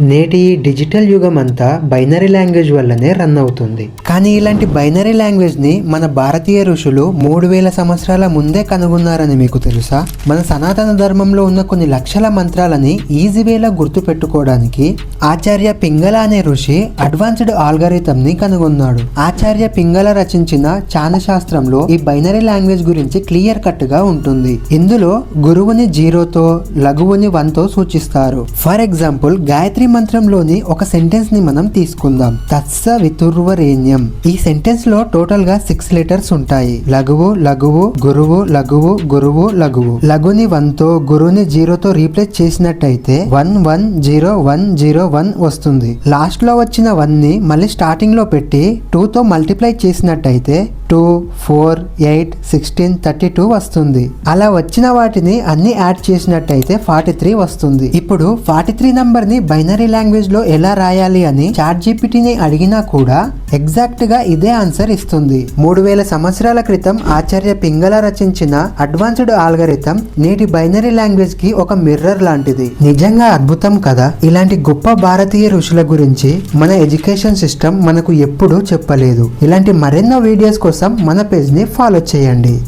నేటి డిజిటల్ యుగం అంతా బైనరీ లాంగ్వేజ్ వల్లనే రన్ అవుతుంది. కానీ ఇలాంటి బైనరీ లాంగ్వేజ్ని మన భారతీయ ఋషులు మూడు వేల సంవత్సరాల ముందే కనుగొన్నారని మీకు తెలుసా? మన సనాతన ధర్మంలో ఉన్న కొన్ని లక్షల మంత్రాలని ఈజీ వేలా గుర్తు పెట్టుకోవడానికి ఆచార్య పింగళ అనే ఋషి అడ్వాన్స్డ్ ఆల్గరిథం ని కనుగొన్నాడు. ఆచార్య పింగళ రచించిన చాణ శాస్త్రంలో ఈ బైనరీ లాంగ్వేజ్ గురించి క్లియర్ కట్గా ఉంటుంది. ఇందులో గురువుని జీరోతో లఘువుని వన్తో సూచిస్తారు. ఫర్ ఎగ్జాంపుల్ గాయత్రి మంత్రంలోని ఒక సెంటెన్స్ని మనం తీసుకుందాం. తత్స వితుర్వరేణ్యం. ఈ సెంటెన్స్లో టోటల్గా సిక్స్ లెటర్స్ ఉంటాయి. లఘువు లఘువు గురువు లఘువు గురువు లఘువు. లఘుని వన్తో గురువుని జీరోతో రీప్లేస్ చేసినట్టయితే one one zero one zero one వస్తుంది. లాస్ట్లో వచ్చిన వన్ని మళ్ళీ స్టార్టింగ్లో పెట్టి టూ తో మల్టిప్లై చేసినట్టయితే two four eight sixteen thirty two వస్తుంది. అలా వచ్చిన వాటిని అన్ని యాడ్ చేసినట్టయితే ఫార్టీ త్రీ వస్తుంది. ఇప్పుడు ఫార్టీ త్రీ నంబర్ని బైనరీ లాంగ్వేజ్లో ఎలా రాయాలి అని చాట్ జీపీటీని అడిగినా కూడా ఎగ్జాక్ట్గా ఇదే ఆన్సర్ ఇస్తుంది. మూడు వేల సంవత్సరాల క్రితం ఆచార్య పింగళ రచించిన అడ్వాన్స్డ్ ఆల్గరిథం నేటి బైనరీ లాంగ్వేజ్కి ఒక మిర్రర్ లాంటిది. నిజంగా అద్భుతం కదా? ఇలాంటి గొప్ప భారతీయ ఋషుల గురించి మన ఎడ్యుకేషన్ సిస్టమ్ మనకు ఎప్పుడూ చెప్పలేదు. ఇలాంటి మరెన్నో వీడియోస్ కోసం మన పేజ్ని ఫాలో చేయండి.